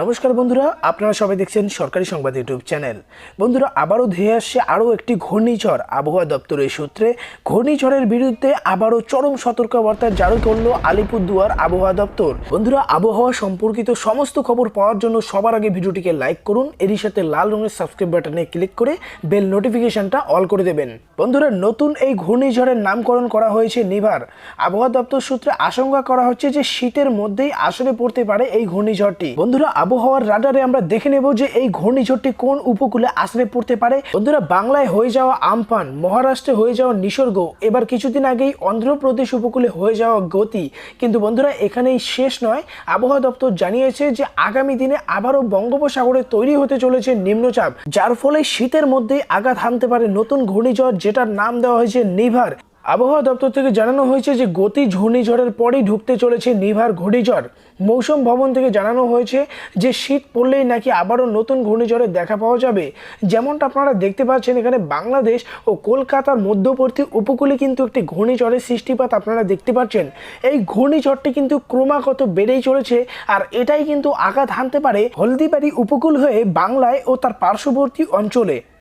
নমস্কার বন্ধুরা, আপনারা সবাই দেখছেন সরকারি সংবাদ ইউটিউব চ্যানেল। বন্ধুরা, আবারও ধেয়ে আসছে আরও একটি ঘূর্ণিঝড় আবহাওয়া দপ্তরের সূত্রে। ঘূর্ণিঝড়ের বিরুদ্ধে আবারও চরম সতর্কবার্তা জারি করল আলিপুরদুয়ার আবহাওয়া দপ্তর। বন্ধুরা, আবহাওয়া সম্পর্কিত সমস্ত খবর পাওয়ার জন্য সবার আগে ভিডিওটিকে লাইক করুন, এরই সাথে লাল রঙের সাবস্ক্রাইব বাটনে ক্লিক করে বেল নোটিফিকেশনটা অল করে দেবেন। বন্ধুরা, নতুন এই ঘূর্ণিঝড়ের নামকরণ করা হয়েছে নিভার আবহাওয়া দপ্তর সূত্রে আশঙ্কা করা হচ্ছে যে শীতের মধ্যেই আসরে পড়তে পারে এই ঘূর্ণিঝড়টি। বন্ধুরা আবহাওয়ার রাডারে আমরা দেখে নেব যে এই ঘূর্ণিঝড়টি কোন উপকূলে আশ্রে পড়তে পারে। বন্ধুরা, বাংলায় হয়ে যাওয়া আমফান, মহারাষ্ট্রে হয়ে যাওয়া নিসর্গ, এবার কিছুদিন আগেই অন্ধ্রপ্রদেশ উপকূলে হয়ে যাওয়া গতি। কিন্তু বন্ধুরা, এখানেই শেষ নয়। আবহাওয়া দপ্তর জানিয়েছে যে আগামী দিনে আবারও বঙ্গোপসাগরে তৈরি হতে চলেছে নিম্নচাপ, যার ফলে শীতের মধ্যেই আঘাত হানতে পারে নতুন ঘূর্ণিঝড়, যেটার নাম দেওয়া হয়েছে নিভার। আবহাওয়া দপ্তর থেকে জানানো হয়েছে যে গতি ঘূর্ণিঝড়ের পরেই ঢুকতে চলেছে নিভার ঘূর্ণিঝড়। মৌসুম ভবন থেকে জানানো হয়েছে যে শীত পড়লেই নাকি আবারও নতুন ঘূর্ণিঝড়ের দেখা পাওয়া যাবে। যেমনটা আপনারা দেখতে পাচ্ছেন, এখানে বাংলাদেশ ও কলকাতার মধ্যবর্তী উপকূলে কিন্তু একটি ঘূর্ণিঝড়ের সৃষ্টিপাত আপনারা দেখতে পাচ্ছেন। এই ঘূর্ণিঝড়টি কিন্তু ক্রমাগত বেড়েই চলেছে আর এটাই কিন্তু আঘাত হানতে পারে হলদিবাড়ি উপকূল হয়ে বাংলায় ও তার পার্শ্ববর্তী অঞ্চলে।